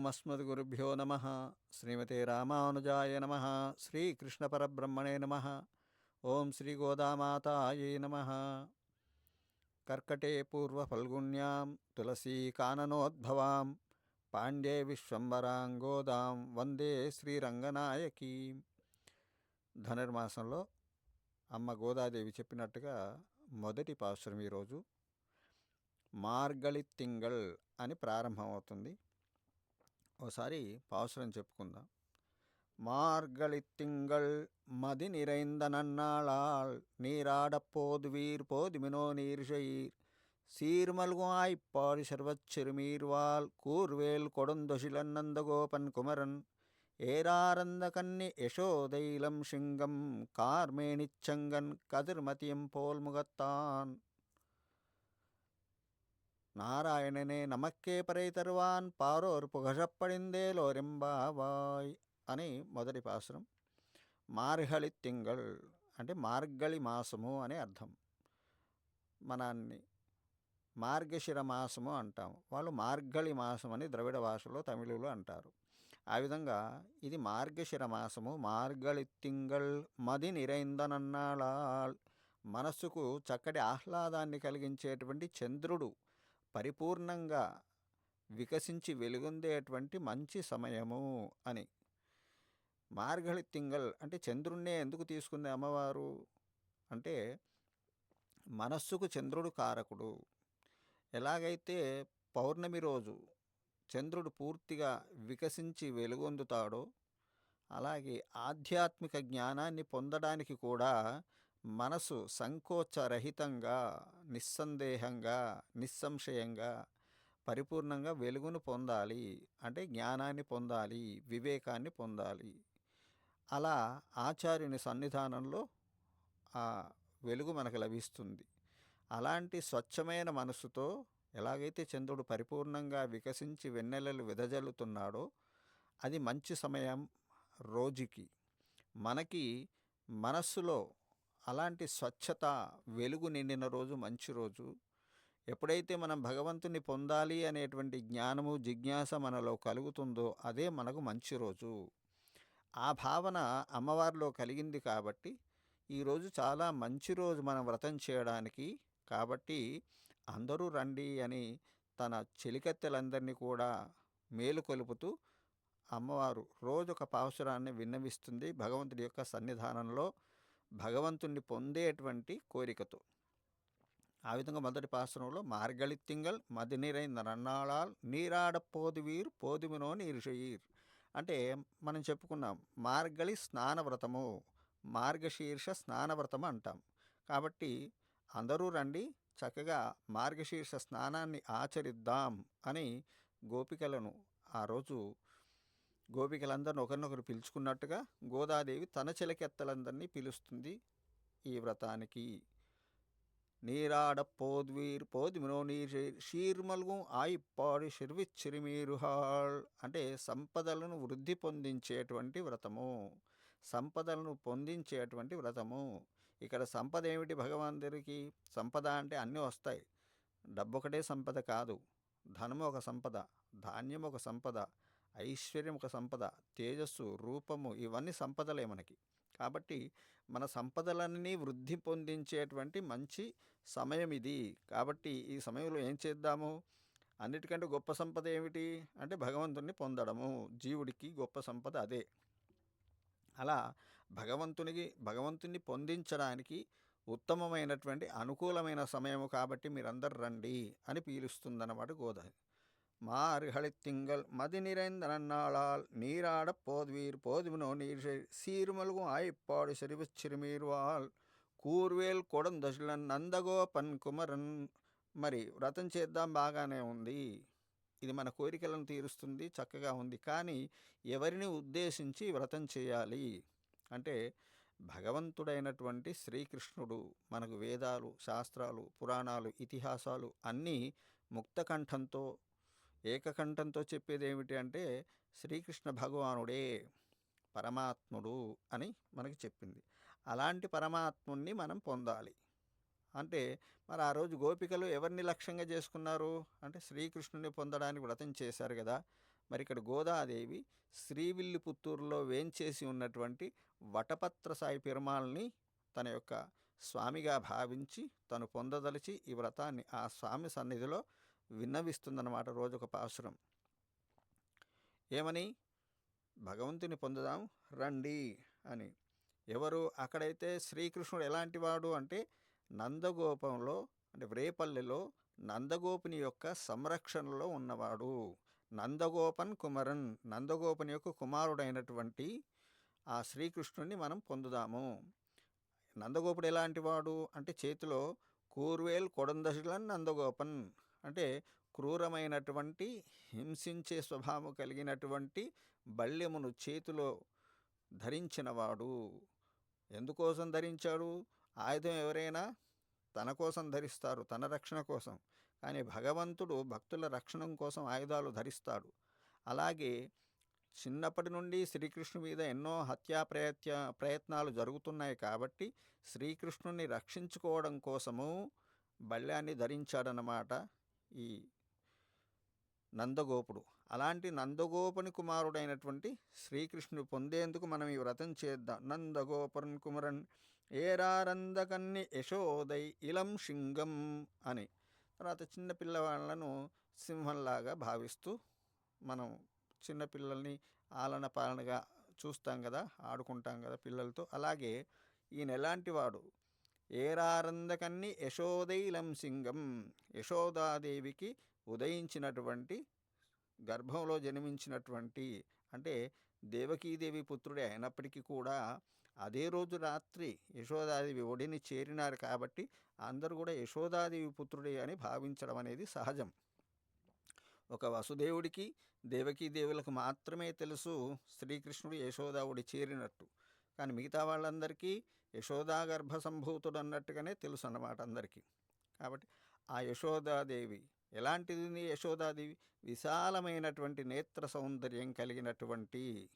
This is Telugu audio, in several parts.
ఓమస్మద్గురుభ్యో నమ. శ్రీమతే రామానుజాయ నమ. శ్రీకృష్ణపరబ్రహ్మణే నమ. ఓం శ్రీ గోదామాతాయే నమ. కర్కటే పూర్వఫల్గుణ్యాం తులసీకాననోద్భవాం పాండ్యే విశ్వంబరాం గోదాం. వందే శ్రీరంగనాయకీ. ధనుర్మాసంలో అమ్మ గోదాదేవి చెప్పినట్టుగా మొదటి పాశ్రం ఈరోజు మార్గళి తింగళ్ అని ప్రారంభమవుతుంది. ఓసారి పాసురం చెప్పుకుందాం మార్గళి తింగళ్ మది நிறைந்த நன்னாளால் நீராடப்போது வீர் போதுமினோ நீர்ஷெயீர் சீர்மல்கும் ஆய்ப்பாடி சர்வச்சிறுமீர்வாள் கூர்வேல் கொடுந்தொஷிலன்னந்தகோபன் குமரன் ஏராரந்த கன்னி யசோதைலம் சிங்கம் கார்மேனிச்சங்கன் கதிர்மதியம் போல் முகத்தான் నారాయణనే నమక్కే పరై తరువాన్ పారోర్ పుగషప్పడిందే లోరింబావాయ్ అని మొదటి పాసురం. మార్గళి తింగళ్ అంటే మార్గళి మాసము అని అర్థం. మనాన్ని మార్గశిర మాసము అంటాము. వాళ్ళు మార్గళి మాసం అని ద్రవిడ భాషలో తమిళులు అంటారు. ఆ విధంగా ఇది మార్గశిర మాసము మార్గళి తింగళ్ మది నిరైందనన్నాళాల్ మనస్సుకు చక్కటి ఆహ్లాదాన్ని కలిగించేటువంటి చంద్రుడు పరిపూర్ణంగా వికసించి వెలుగొందేటువంటి మంచి సమయము అని. మార్గళి తింగల్ అంటే చంద్రుణ్ణే ఎందుకు తీసుకుంది అమ్మవారు? అంటే మనస్సుకు చంద్రుడు కారకుడు. ఎలాగైతే పౌర్ణమి రోజు చంద్రుడు పూర్తిగా వికసించి వెలుగొందుతాడో అలాగే ఆధ్యాత్మిక జ్ఞానాన్ని పొందడానికి కూడా మనసు సంకోచరహితంగా నిస్సందేహంగా నిస్సంశయంగా పరిపూర్ణంగా వెలుగును పొందాలి. అంటే జ్ఞానాన్ని పొందాలి వివేకాన్ని పొందాలి. అలా ఆచార్యుని సన్నిధానంలో ఆ వెలుగు మనకు లభిస్తుంది. అలాంటి స్వచ్ఛమైన మనసుతో ఎలాగైతే చంద్రుడు పరిపూర్ణంగా వికసించి వెన్నెలలు వెదజల్లుతున్నాడో అది మంచి సమయం రోజుకి. మనకి మనస్సులో అలాంటి స్వచ్ఛత వెలుగు నిండిన రోజు మంచి రోజు. ఎప్పుడైతే మనం భగవంతుని పొందాలి అనేటువంటి జ్ఞానము జిజ్ఞాస మనలో కలుగుతుందో అదే మనకు మంచి రోజు. ఆ భావన అమ్మవారిలో కలిగింది కాబట్టి ఈరోజు చాలా మంచి రోజు మనం వ్రతం చేయడానికి. కాబట్టి అందరూ రండి అని తన చెలికత్తెలందరినీ కూడా మేలుకొలుపుతూ అమ్మవారు రోజు ఒక పావుసరాన్ని విన్నవిస్తుంది. భగవంతుడి యొక్క సన్నిధానంలో భగవంతుణ్ణి పొందేటువంటి కోరికతో. ఆ విధంగా మొదటి పాసనంలో మార్గళి తింగల్ మది నీరైన రన్నాళాల్ నీరాడ పోదువీర్ పోదుమినో నీరుషయీర్. అంటే మనం చెప్పుకున్నాం మార్గళి స్నానవ్రతము మార్గశీర్ష స్నానవ్రతము అంటాం. కాబట్టి అందరూ రండి చక్కగా మార్గశీర్ష స్నానాన్ని ఆచరిద్దాం అని గోపికలను ఆ రోజు గోపికలందరిని ఒకరినొకరు పిలుచుకున్నట్టుగా గోదాదేవి తన చిలకెత్తలందరినీ పిలుస్తుంది ఈ వ్రతానికి. నీరాడ పోద్వీర్ పోద్మినో నీర్ షీర్మల్గు ఆయిప్పాడు షిర్విచ్చిరిమీరుహాళ్ అంటే సంపదలను వృద్ధి పొందించేటువంటి వ్రతము. సంపదలను పొందించేటువంటి వ్రతము. ఇక్కడ సంపద ఏమిటి భగవంతుడికి సంపద అంటే అన్నీ వస్తాయి. డబ్బు ఒకటే సంపద కాదు. ధనము ఒక సంపద ధాన్యం ఒక సంపద ఐశ్వర్యం ఒక సంపద తేజస్సు రూపము ఇవన్నీ సంపదలే మనకి. కాబట్టి మన సంపదలన్నీ వృద్ధి పొందించేటువంటి మంచి సమయం ఇది. కాబట్టి ఈ సమయంలో ఏం చేద్దాము? అన్నిటికంటే గొప్ప సంపద ఏమిటి? అంటే భగవంతుణ్ణి పొందడము. జీవుడికి గొప్ప సంపద అదే. అలా భగవంతునికి భగవంతుని పొందించడానికి ఉత్తమమైనటువంటి అనుకూలమైన సమయము కాబట్టి మీరందరు రండి అని పీలుస్తుందన్నమాట గోదావరి. மார்கழி திங்கள் மதி நிறைந்த நன்னாளால் நீராட போதுவீர் போதுமினோ நீர் சீர்மல்கும் ஆய்ப்பாடு செறிவு சிறுமீர்வாள் కూర్వేల్ కొడందశులన్ నందగోపన్ కుమరన్ మరి వ్రతం చేద్దాం బాగానే ఉంది ఇది మన కోరికలను తీరుస్తుంది చక్కగా ఉంది కానీ ఎవరిని ఉద్దేశించి వ్రతం చేయాలి అంటే భగవంతుడైనటువంటి శ్రీకృష్ణుడు మనకు వేదాలు శాస్త్రాలు పురాణాలు ఇతిహాసాలు అన్నీ ముక్తకంఠంతో ఏకకంఠంతో చెప్పేది ఏమిటి అంటే శ్రీకృష్ణ భగవానుడే పరమాత్ముడు అని మనకి చెప్పింది. అలాంటి పరమాత్ముణ్ణి మనం పొందాలి. అంటే మరి ఆ రోజు గోపికలు ఎవరిని లక్ష్యంగా చేసుకున్నారు? అంటే శ్రీకృష్ణుని పొందడానికి వ్రతం చేశారు కదా. మరి ఇక్కడ గోదాదేవి శ్రీవిల్లిపుత్తూరులో వేంచేసి ఉన్నటువంటి వటపత్ర సాయి పెరుమాల్ని తన యొక్క స్వామిగా భావించి తను పొందదలిచి ఈ వ్రతాన్ని ఆ స్వామి సన్నిధిలో విన్నవిస్తుందన్నమాట రోజొక పాసురం. ఏమని? భగవంతుని పొందుదాం రండి అని. ఎవరు? అక్కడైతే శ్రీకృష్ణుడు ఎలాంటి వాడు అంటే నందగోపంలో అంటే వ్రేపల్లెలో నందగోపుని యొక్క సంరక్షణలో ఉన్నవాడు. నందగోపన్ కుమరన్. నందగోపుని యొక్క కుమారుడైనటువంటి ఆ శ్రీకృష్ణుడిని మనం పొందుదాము. నందగోపుడు ఎలాంటి వాడు? అంటే చేతిలో కూర్వేల్ కొడందశులన్ నందగోపన్. అంటే క్రూరమైనటువంటి హింసించే స్వభావం కలిగినటువంటి బల్యమును చేతిలో ధరించినవాడు. ఎందుకోసం ధరించాడు? ఆయుధం ఎవరైనా తన కోసం ధరిస్తారు తన రక్షణ కోసం. కానీ భగవంతుడు భక్తుల రక్షణ కోసం ఆయుధాలు ధరిస్తాడు. అలాగే చిన్నప్పటి నుండి శ్రీకృష్ణు మీద ఎన్నో హత్యా ప్రయత్న ప్రయత్నాలు జరుగుతున్నాయి కాబట్టి శ్రీకృష్ణుని రక్షించుకోవడం కోసము బల్యాన్ని ధరించాడనమాట ఈ నందగోపుడు. అలాంటి నందగోపుని కుమారుడైనటువంటి శ్రీకృష్ణుడు పొందేందుకు మనం ఈ వ్రతం చేద్దాం. నందగోపరన్ కుమరన్ ఏరారందకన్ని యశోదై ఇలం శింగం అని. తర్వాత చిన్నపిల్లవాళ్ళను సింహంలాగా భావిస్తూ మనం చిన్నపిల్లల్ని ఆలన పాలనగా చూస్తాం కదా ఆడుకుంటాం కదా పిల్లలతో. అలాగే ఈయన ఎలాంటి వాడు? ఏరారందకన్ని యశోదైలం సింగం. యశోదాదేవికి ఉదయించినటువంటి గర్భంలో జన్మించినటువంటి అంటే దేవకీదేవి పుత్రుడే అయినప్పటికీ కూడా అదే రోజు రాత్రి యశోదాదేవి ఒడిని చేరినారు కాబట్టి అందరూ కూడా యశోదాదేవి పుత్రుడే అని భావించడం అనేది సహజం. ఒక వసుదేవుడికి దేవకీదేవులకు మాత్రమే తెలుసు శ్రీకృష్ణుడు యశోదావుడి చేరినట్టు. కానీ మిగతా వాళ్ళందరికీ యశోదా గర్భ సంభూతుడు అన్నట్టుగానే తెలుసు అన్నమాట అందరికీ. కాబట్టి ఆ యశోదాదేవి ఎలాంటిది యశోదాదేవి? విశాలమైనటువంటి నేత్ర సౌందర్యం కలిగినటువంటి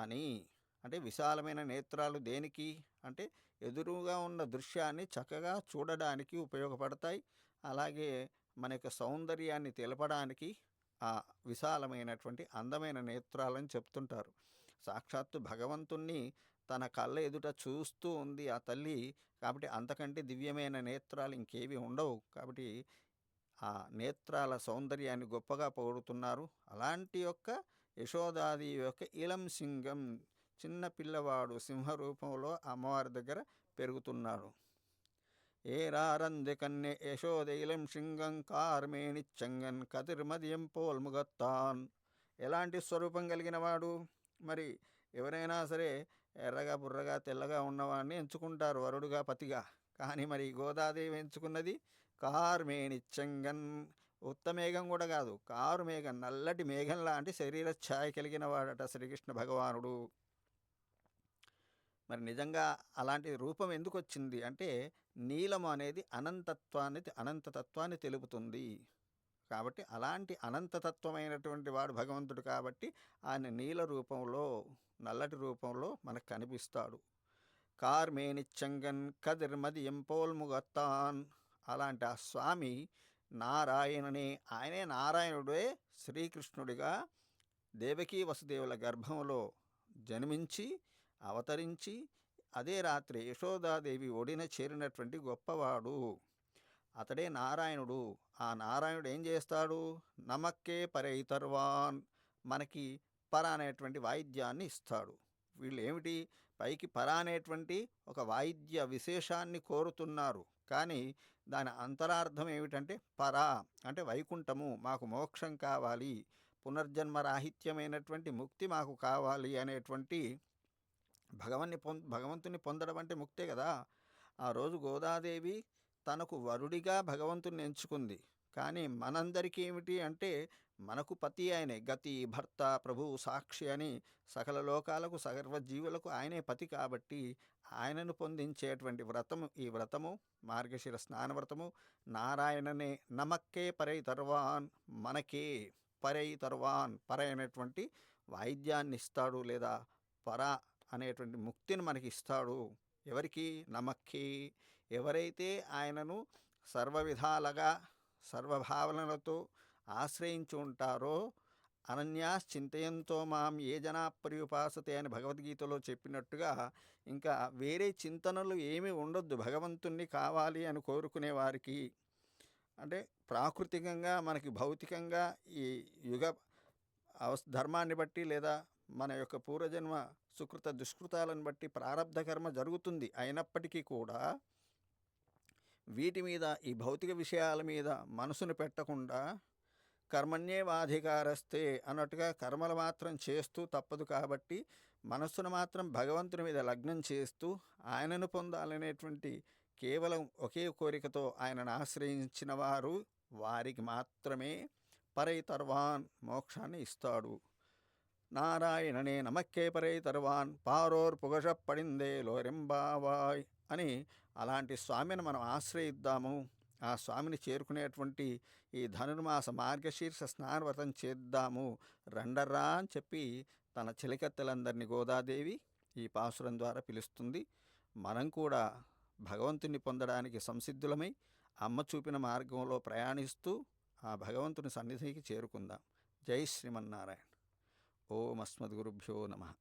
అని అంటే విశాలమైన నేత్రాలు దేనికి? అంటే ఎదురుగా ఉన్న దృశ్యాన్ని చక్కగా చూడడానికి ఉపయోగపడతాయి. అలాగే మన యొక్క సౌందర్యాన్ని తెలపడానికి ఆ విశాలమైనటువంటి అందమైన నేత్రాలని చెప్తుంటారు. సాక్షాత్తు భగవంతుణ్ణి తన కళ్ళ ఎదుట చూస్తూ ఉంది ఆ తల్లి. కాబట్టి అంతకంటే దివ్యమైన నేత్రాలు ఇంకేవి ఉండవు. కాబట్టి ఆ నేత్రాల సౌందర్యాన్ని గొప్పగా పొగుడుతున్నారు. అలాంటి యొక్క యశోదాది యొక్క ఇలం సింగం చిన్న పిల్లవాడు సింహ రూపంలో అమ్మవారి దగ్గర పెరుగుతున్నాడు ఏ ఏరారంది కన్నె సింగం కార్మేణి కార్మేణిచ్చంగన్ కతిర్మదియం పోల్ముగత్తాన్. ఎలాంటి స్వరూపం కలిగినవాడు మరి ఎవరైనా సరే ఎర్రగా బుర్రగా తెల్లగా ఉన్నవాడిని ఎంచుకుంటారు వరుడుగా పతిగా. కానీ మరి గోదాదేవి ఎంచుకున్నది కార్మేణిచ్చంగన్ ఉత్తమేఘం కూడా కాదు కారు మేఘం నల్లటి మేఘం లాంటి శరీర ఛాయ కలిగిన వాడట శ్రీకృష్ణ భగవానుడు. మరి నిజంగా అలాంటి రూపం ఎందుకు వచ్చింది అంటే నీలం అనేది అనంతత్వాన్ని అనంతతత్వాన్ని తెలుపుతుంది. కాబట్టి అలాంటి అనంతతత్వమైనటువంటి వాడు భగవంతుడు కాబట్టి ఆయన నీల రూపంలో నల్లటి రూపంలో మనకు కనిపిస్తాడు. కార్మేనిచ్చంగన్ కదిర్మది ఎంపోల్ముగత్తాన్ అలాంటి ఆ స్వామి నారాయణనే ఆయనే నారాయణుడే శ్రీకృష్ణుడిగా దేవకీ వసుదేవుల గర్భంలో జన్మించి అవతరించి అదే రాత్రి యశోదాదేవి ఒడిన చేరినటువంటి గొప్పవాడు. అతడే నారాయణుడు. ఆ నారాయణుడు ఏం చేస్తాడు? నమక్కే పరైతర్వాన్ మనకి పర అనేటువంటి వాయిద్యాన్ని ఇస్తాడు. వీళ్ళు ఏమిటి పైకి పర అనేటువంటి ఒక వాయిద్య విశేషాన్ని కోరుతున్నారు. కానీ దాని అంతరార్థం ఏమిటంటే పర అంటే వైకుంఠము మాకు మోక్షం కావాలి. పునర్జన్మ రాహిత్యమైనటువంటి ముక్తి మాకు కావాలి అనేటువంటి భగవన్ని పొం భగవంతుని పొందడం అంటే ముక్తే కదా. ఆ రోజు గోదాదేవి తనకు వరుడిగా భగవంతుని ఎంచుకుంది. కానీ మనందరికీ ఏమిటి అంటే మనకు పతి ఆయనే. గతి భర్త ప్రభువు సాక్షి అని సకల లోకాలకు సగర్వజీవులకు ఆయనే పతి కాబట్టి ఆయనను పొందించేటువంటి వ్రతము ఈ వ్రతము మార్గశిర స్నాన వ్రతము నారాయణనే నమక్కే పరై తర్వాన్ మనకే పరై తర్వాన్ పర అనేటువంటి వాయిద్యాన్ని ఇస్తాడు లేదా పర అనేటువంటి ముక్తిని మనకి ఇస్తాడు. ఎవరికి? నమక్కి ఎవరైతే ఆయనను సర్వ విధాలుగా సర్వభావనలతో ఆశ్రయించి ఉంటారో అనన్యాస్ చింతయంతో మాం ఏ జనా పర్యుపాసతే అని భగవద్గీతలో చెప్పినట్టుగా ఇంకా వేరే చింతనలు ఏమీ ఉండొద్దు. భగవంతుణ్ణి కావాలి అని కోరుకునే వారికి అంటే ప్రాకృతికంగా మనకి భౌతికంగా ఈ యుగ అవస్ ధర్మాన్ని బట్టి లేదా మన యొక్క పూర్వజన్మ సుకృత దుష్కృతాలను బట్టి ప్రారంధ కర్మ జరుగుతుంది. అయినప్పటికీ కూడా వీటి మీద ఈ భౌతిక విషయాల మీద మనసును పెట్టకుండా కర్మణ్యేవాధికారస్తే అన్నట్టుగా కర్మలు మాత్రం చేస్తూ తప్పదు కాబట్టి మనస్సును మాత్రం భగవంతుని మీద లగ్నం చేస్తూ ఆయనను పొందాలనేటువంటి కేవలం ఒకే కోరికతో ఆయనను ఆశ్రయించిన వారు వారికి మాత్రమే పరైతర్వాన్ మోక్షాన్ని ఇస్తాడు. నారాయణనే నమక్కే పరైతర్వాన్ పారోర్ పుగష పడిందే లోరెంబావాయ్ అని అలాంటి స్వామిని మనం ఆశ్రయిద్దాము. ఆ స్వామిని చేరుకునేటువంటి ఈ ధనుర్మాస మార్గశీర్ష స్నానవ్రతం చేద్దాము. రండర్రా అని చెప్పి తన చిలికత్తెలందరినీ గోదాదేవి ఈ పాసురం ద్వారా పిలుస్తుంది. మనం కూడా భగవంతుని పొందడానికి సంసిద్ధులమై అమ్మ చూపిన మార్గంలో ప్రయాణిస్తూ ఆ భగవంతుని సన్నిధికి చేరుకుందాం. జై శ్రీమన్నారాయణ. ఓం అస్మద్గురుభ్యో నమ.